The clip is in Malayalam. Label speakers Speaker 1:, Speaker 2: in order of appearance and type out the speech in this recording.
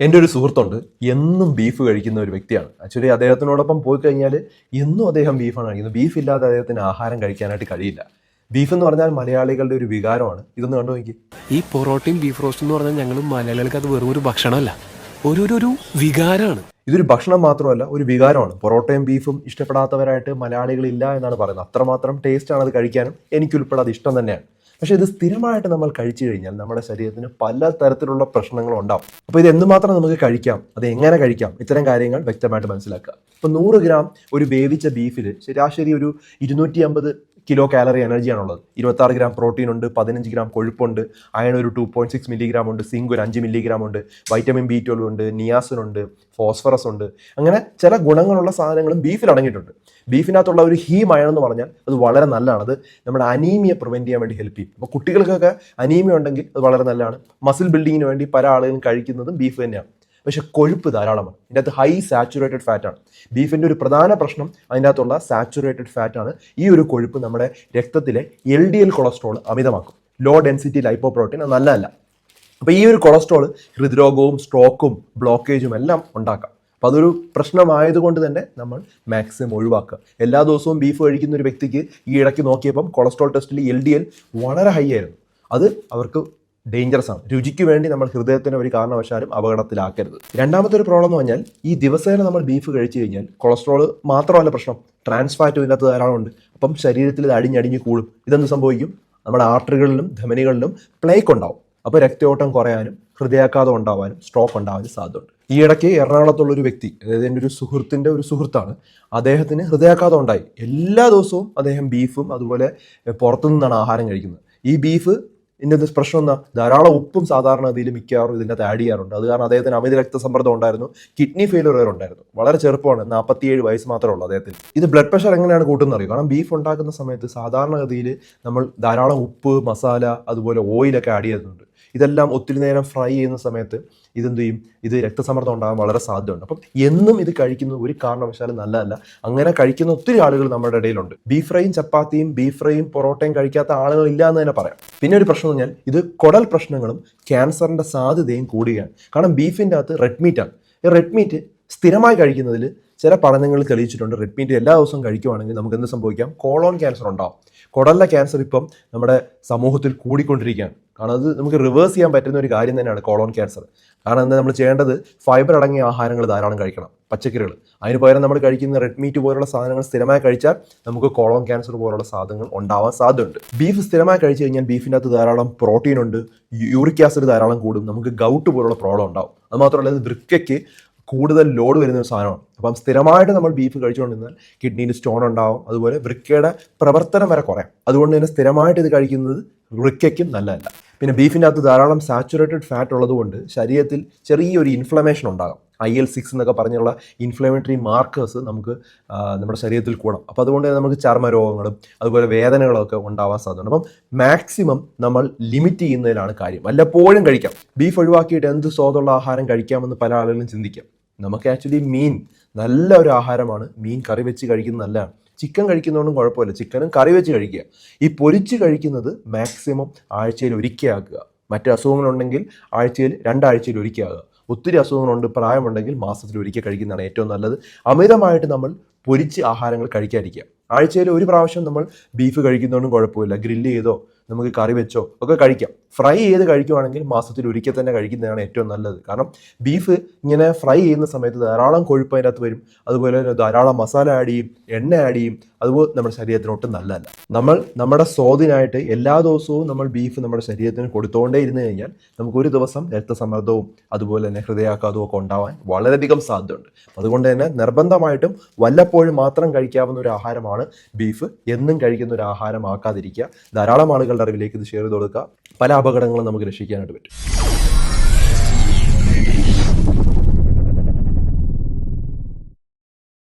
Speaker 1: എന്റെ ഒരു സുഹൃത്തുണ്ട്. എന്നും ബീഫ് കഴിക്കുന്ന ഒരു വ്യക്തിയാണ്. ആക്ച്വലി അദ്ദേഹത്തിനോടൊപ്പം പോയി കഴിഞ്ഞാൽ എന്നും അദ്ദേഹം ബീഫാണ് കഴിക്കുന്നത്. ബീഫ് ഇല്ലാതെ അദ്ദേഹത്തിന് ആഹാരം കഴിക്കാനായിട്ട് കഴിയില്ല. ബീഫ് എന്ന് പറഞ്ഞാൽ മലയാളികളുടെ ഒരു വികാരമാണ്. ഇതൊന്ന് കണ്ടു നോക്കി.
Speaker 2: ഈ പൊറോട്ടയും ബീഫ് റോസ്റ്റ് എന്ന് പറഞ്ഞാൽ ഞങ്ങൾ മലയാളികൾക്ക് അത് വെറും ഒരു ഭക്ഷണമല്ല. ഒരു ഒരു- വികാരമാണ്.
Speaker 1: ഇതൊരു ഭക്ഷണം മാത്രമല്ല ഒരു വികാരമാണ്. പൊറോട്ടയും ബീഫും ഇഷ്ടപ്പെടാത്തവരായിട്ട് മലയാളികളില്ല എന്നാണ് പറയുന്നത്. അത്രമാത്രം ടേസ്റ്റാണ് അത് കഴിക്കാനും എനിക്കുൾപ്പെടെ അത് ഇഷ്ടം തന്നെയാണ്. പക്ഷേ ഇത് സ്ഥിരമായിട്ട് നമ്മൾ കഴിച്ചു കഴിഞ്ഞാൽ നമ്മുടെ ശരീരത്തിന് പല തരത്തിലുള്ള പ്രശ്നങ്ങളും ഉണ്ടാവും. അപ്പോൾ ഇത് എന്തുമാത്രം നമുക്ക് കഴിക്കാം അത് എങ്ങനെ കഴിക്കാം ഇത്തരം കാര്യങ്ങൾ വ്യക്തമായിട്ട് മനസ്സിലാക്കുക. ഇപ്പോൾ നൂറ് ഗ്രാം ഒരു വേവിച്ച ബീഫിൽ ശരാശരി ഒരു ഇരുന്നൂറ്റി കിലോ കാലറി എനർജിയാണുള്ളത്. ഇരുപത്താറ് ഗ്രാം പ്രോട്ടീൻ ഉണ്ട് പതിനഞ്ച് ഗ്രാം കൊഴുപ്പുണ്ട് അയൺ ഒരു ടു പോയിന്റ് സിക്സ് മില്ലിഗ്രാം ഉണ്ട് സിങ്ക് ഒരു അഞ്ച് മില്ലിഗ്രാം ഉണ്ട് വൈറ്റമിൻ ബി ട്വൽവ് ഉണ്ട് നിയാസിൻ ഉണ്ട് ഫോസ്ഫറസ് ഉണ്ട്. അങ്ങനെ ചില ഗുണങ്ങളുള്ള സാധനങ്ങളും ബീഫിൽ അടങ്ങിയിട്ടുണ്ട്. ബീഫിനകത്തുള്ള ഒരു ഹീം അയൺ എന്ന് പറഞ്ഞാൽ അത് വളരെ നല്ലതാണ്. അത് നമ്മുടെ അനീമിയ പ്രിവെന്റ് ചെയ്യാൻ വേണ്ടി ഹെൽപ്പ് ചെയ്യും. അപ്പോൾ കുട്ടികൾക്കൊക്കെ അനീമിയ ഉണ്ടെങ്കിൽ അത് വളരെ നല്ലതാണ്. മസിൽ ബിൽഡിങ്ങിന് വേണ്ടി പല ആളുകളും കഴിക്കുന്നതും ബീഫ് തന്നെയാണ്. പക്ഷെ കൊഴുപ്പ് ധാരാളമാണ്. ഇതിന്റെ അകത്ത് ഹൈ സാച്ചുറേറ്റഡ് ഫാറ്റാണ് ബീഫിന്റെ ഒരു പ്രധാന പ്രശ്നം അതിന്റെ അകത്തുള്ള സാച്ചുറേറ്റഡ് ഫാറ്റാണ് ഈ ഒരു കൊഴുപ്പ് നമ്മുടെ രക്തത്തിലെ എൽ ഡി എൽ കൊളസ്ട്രോൾ അമിതമാക്കും. ലോ ഡെൻസിറ്റി ലൈപ്പോ പ്രോട്ടീൻ അത് നല്ലതല്ല. അപ്പോൾ ഈ ഒരു കൊളസ്ട്രോൾ ഹൃദ്രോഗവും സ്ട്രോക്കും ബ്ലോക്കേജും എല്ലാം ഉണ്ടാക്കാം. അപ്പോൾ അതൊരു പ്രശ്നമായതുകൊണ്ട് തന്നെ നമ്മൾ മാക്സിമം ഒഴിവാക്കുക. എല്ലാ ദിവസവും ബീഫ് കഴിക്കുന്ന ഒരു വ്യക്തിക്ക് ഈ ഇടയ്ക്ക് നോക്കിയപ്പം കൊളസ്ട്രോൾ ടെസ്റ്റിൽ എൽ ഡി എൽ വളരെ ഹൈ ആയിരുന്നു. അത് അവർക്ക് ഡേഞ്ചറസ് ആണ്. രുചിക്ക് വേണ്ടി നമ്മൾ ഹൃദയത്തിന് ഒരു കാരണവശാലും അപകടത്തിലാക്കരുത്. രണ്ടാമത്തെ ഒരു പ്രോബ്ലം എന്ന് പറഞ്ഞാൽ ഈ ദിവസേന നമ്മൾ ബീഫ് കഴിച്ചു കഴിഞ്ഞാൽ കൊളസ്ട്രോൾ മാത്രമല്ല പ്രശ്നം. ട്രാൻസ് ഫാറ്റും ധാരാളം ഉണ്ട്. അപ്പം ശരീരത്തിൽ ഇത് അടിഞ്ഞടിഞ്ഞ് കൂടും. ഇതെന്ത് സംഭവിക്കും? നമ്മുടെ ആർട്ടറികളിലും ധമനികളിലും പ്ലേക്ക് ഉണ്ടാവും. അപ്പോൾ രക്തയോട്ടം കുറയാനും ഹൃദയാഘാതം ഉണ്ടാവാനും സ്ട്രോക്ക് ഉണ്ടാവാനും സാധ്യതയുണ്ട്. ഈ ഇടയ്ക്ക് എറണാകുളത്തുള്ള ഒരു വ്യക്തി അതായത് എന്റെ ഒരു സുഹൃത്തിന്റെ ഒരു സുഹൃത്താണ്. അദ്ദേഹത്തിന് ഹൃദയാഘാതം ഉണ്ടായി. എല്ലാ ദിവസവും അദ്ദേഹം ബീഫും അതുപോലെ എഹ്, പുറത്തു നിന്നാണ് ആഹാരം കഴിക്കുന്നത്. ഈ ബീഫ് ഇതിന്റെ പ്രശ്നം എന്താ? ധാരാളം ഉപ്പും സാധാരണ ഗതിയിൽ മിക്കവാറും ഇതിന്റെ അകത്ത് ആഡ് ചെയ്യാറുണ്ട്. അത് കാരണം അദ്ദേഹത്തിന് അമിത രക്തസമ്മർദ്ദം ഉണ്ടായിരുന്നു. കിഡ്നി ഫെയിലർ വരെ ഉണ്ടായിരുന്നു. വളരെ ചെറുപ്പമാണ്. നാൽപ്പത്തിയേഴ് വയസ്സ് മാത്രമേ ഉള്ളൂ അദ്ദേഹത്തിന്. ഇത് ബ്ലഡ് പ്രഷർ എങ്ങനെയാണ് കൂട്ടുന്നത് അറിയും? കാരണം ബീഫ് ഉണ്ടാക്കുന്ന സമയത്ത് സാധാരണഗതിയിൽ നമ്മൾ ധാരാളം ഉപ്പ് മസാല അതുപോലെ ഓയിലൊക്കെ ആഡ് ചെയ്യുന്നുണ്ട്. ഇതെല്ലാം ഒത്തിരി നേരം ഫ്രൈ ചെയ്യുന്ന സമയത്ത് ഇതെന്ത് ചെയ്യും? ഇത് രക്തസമ്മർദ്ദം ഉണ്ടാകാൻ വളരെ സാധ്യതയുണ്ട്. അപ്പം എന്നും ഇത് കഴിക്കുന്നത് ഒരു കാരണവശാലും നല്ലതല്ല. അങ്ങനെ കഴിക്കുന്ന ഒത്തിരി ആളുകൾ നമ്മുടെ ഇടയിലുണ്ട്. ബീഫ് ഫ്രൈയും ചപ്പാത്തിയും ബീഫ് ഫ്രൈയും പൊറോട്ടയും കഴിക്കാത്ത ആളുകൾ ഇല്ല എന്ന് തന്നെ പറയാം. പിന്നെ ഒരു പ്രശ്നം എന്ന് പറഞ്ഞാൽ ഇത് കുടൽ പ്രശ്നങ്ങളും ക്യാൻസറിന്റെ സാധ്യതയും കൂടുകയാണ്. കാരണം ബീഫിന്റെ അകത്ത് റെഡ് മീറ്റ് ആണ്. ഈ റെഡ് മീറ്റ് സ്ഥിരമായി കഴിക്കുന്നതിൽ ചില പഠനങ്ങൾ തെളിയിച്ചിട്ടുണ്ട്. റെഡ് മീറ്റ് എല്ലാ ദിവസവും കഴിക്കുവാണെങ്കിൽ നമുക്ക് എന്ത് സംഭവിക്കാം? കോളോൺ ക്യാൻസർ ഉണ്ടാവും. കുടലിലെ ക്യാൻസർ ഇപ്പം നമ്മുടെ സമൂഹത്തിൽ കൂടിക്കൊണ്ടിരിക്കുകയാണ്. കാരണം അത് നമുക്ക് റിവേഴ്സ് ചെയ്യാൻ പറ്റുന്ന ഒരു കാര്യം തന്നെയാണ് കോളോൺ ക്യാൻസർ കാരണം എന്താ നമ്മൾ ചെയ്യേണ്ടത്? ഫൈബർ അടങ്ങിയ ആഹാരങ്ങൾ ധാരാളം കഴിക്കണം. പച്ചക്കറികൾ. അതിന് പകരം നമ്മൾ കഴിക്കുന്ന റെഡ് മീറ്റ് പോലുള്ള സാധനങ്ങൾ സ്ഥിരമായി കഴിച്ചാൽ നമുക്ക് കോളോൺ ക്യാൻസർ പോലുള്ള സാധനങ്ങൾ ഉണ്ടാവാൻ സാധ്യതയുണ്ട്. ബീഫ് സ്ഥിരമായി കഴിച്ചു കഴിഞ്ഞാൽ ബീഫിന്റെ അകത്ത് ധാരാളം പ്രോട്ടീൻ ഉണ്ട്. യൂറിക് ആസിഡ് ധാരാളം കൂടും. നമുക്ക് ഗൗട്ട് പോലുള്ള പ്രോബ്ലം ഉണ്ടാവും. അത് മാത്രമല്ല വൃക്കയ്ക്ക് കൂടുതൽ ലോഡ് വരുന്ന ഒരു സാധനമാണ്. അപ്പം സ്ഥിരമായിട്ട് നമ്മൾ ബീഫ് കഴിച്ചുകൊണ്ടിരുന്നാൽ കിഡ്നിയിൽ സ്റ്റോൺ ഉണ്ടാവും. അതുപോലെ വൃക്കയുടെ പ്രവർത്തനം വരെ കുറയാം. അതുകൊണ്ട് തന്നെ സ്ഥിരമായിട്ട് ഇത് കഴിക്കുന്നത് വൃക്കയ്ക്കും നല്ലതല്ല. പിന്നെ ബീഫിന്റെ അകത്ത് ധാരാളം സാച്ചുറേറ്റഡ് ഫാറ്റ് ഉള്ളതുകൊണ്ട് ശരീരത്തിൽ ചെറിയൊരു ഇൻഫ്ലമേഷൻ ഉണ്ടാകും. ഐ എൽ സിക്സ് എന്നൊക്കെ പറഞ്ഞുള്ള ഇൻഫ്ലമേറ്ററി മാർക്കേഴ്സ് നമുക്ക് നമ്മുടെ ശരീരത്തിൽ കൂടാം. അപ്പോൾ അതുകൊണ്ട് തന്നെ നമുക്ക് ചർമ്മരോഗങ്ങളും അതുപോലെ വേദനകളൊക്കെ ഉണ്ടാവാൻ സാധ്യതയുണ്ട്. അപ്പം മാക്സിമം നമ്മൾ ലിമിറ്റ് ചെയ്യുന്നതിലാണ് കാര്യം. വല്ലപ്പോഴും കഴിക്കാം. ബീഫ് ഒഴിവാക്കിയിട്ട് എന്ത് സ്വാദുള്ള ആഹാരം കഴിക്കാമെന്ന് പല ആളുകളും ചിന്തിക്കാം. നമുക്ക് ആക്ച്വലി മീൻ നല്ല ഒരു ആഹാരമാണ്. മീൻ കറി വെച്ച് കഴിക്കുന്നത് നല്ലതാണ്. ചിക്കൻ കഴിക്കുന്നതുകൊണ്ടും കുഴപ്പമില്ല. ചിക്കനും കറി വെച്ച് കഴിക്കുക. ഈ പൊരിച്ച് കഴിക്കുന്നത് മാക്സിമം ആഴ്ചയിൽ ഒരിക്കലാക്കുക മറ്റ് അസുഖങ്ങളുണ്ടെങ്കിൽ ആഴ്ചയിൽ രണ്ടാഴ്ചയിൽ ഒരിക്കലാകുക ഒത്തിരി അസുഖങ്ങളുണ്ട് പ്രായമുണ്ടെങ്കിൽ മാസത്തിൽ ഒരിക്കൽ കഴിക്കുന്നതാണ് ഏറ്റവും നല്ലത്. അമിതമായിട്ട് നമ്മൾ പൊരിച്ച് ആഹാരങ്ങൾ കഴിക്കാതിരിക്കുക. ആഴ്ചയിൽ ഒരു പ്രാവശ്യം നമ്മൾ ബീഫ് കഴിക്കുന്നതുകൊണ്ടും കുഴപ്പമില്ല. ഗ്രില്ല് ചെയ്തോ നമുക്ക് കറി വെച്ചോ ഒക്കെ കഴിക്കാം. ഫ്രൈ ചെയ്ത് കഴിക്കുവാണെങ്കിൽ മാസത്തിൽ ഒരിക്കൽ തന്നെ കഴിക്കുന്നതാണ് ഏറ്റവും നല്ലത്. കാരണം ബീഫ് ഇങ്ങനെ ഫ്രൈ ചെയ്യുന്ന സമയത്ത് ധാരാളം കൊഴുപ്പ് അതിനകത്ത് വരും. അതുപോലെ തന്നെ ധാരാളം മസാല ആഡ് ചെയ്യും എണ്ണ ആഡ് ചെയ്യും. അതുപോലെ നമ്മുടെ ശരീരത്തിന് ഒട്ടും നല്ലതല്ല. നമ്മൾ നമ്മുടെ സ്വാദിനായിട്ട് എല്ലാ ദിവസവും നമ്മൾ ബീഫ് നമ്മുടെ ശരീരത്തിന് കൊടുത്തുകൊണ്ടേ ഇരുന്ന് കഴിഞ്ഞാൽ നമുക്ക് ഒരു ദിവസം രക്തസമ്മർദ്ദവും അതുപോലെ തന്നെ ഹൃദയാഘാതവും ഒക്കെ ഉണ്ടാവാൻ വളരെയധികം സാധ്യതയുണ്ട്. അതുകൊണ്ട് തന്നെ നിർബന്ധമായിട്ടും വല്ലപ്പോഴും മാത്രം കഴിക്കാവുന്ന ഒരു ആഹാരമാണ് ബീഫ് എന്നും കഴിക്കുന്ന ഒരു ആഹാരമാക്കാതിരിക്കുക ധാരാളം ആളുകളുടെ അറിവിലേക്ക് ഇത് ഷെയർ ചെയ്ത് കൊടുക്കുക പല അപകടങ്ങളും നമുക്ക് രക്ഷിക്കാനായിട്ട് പറ്റും.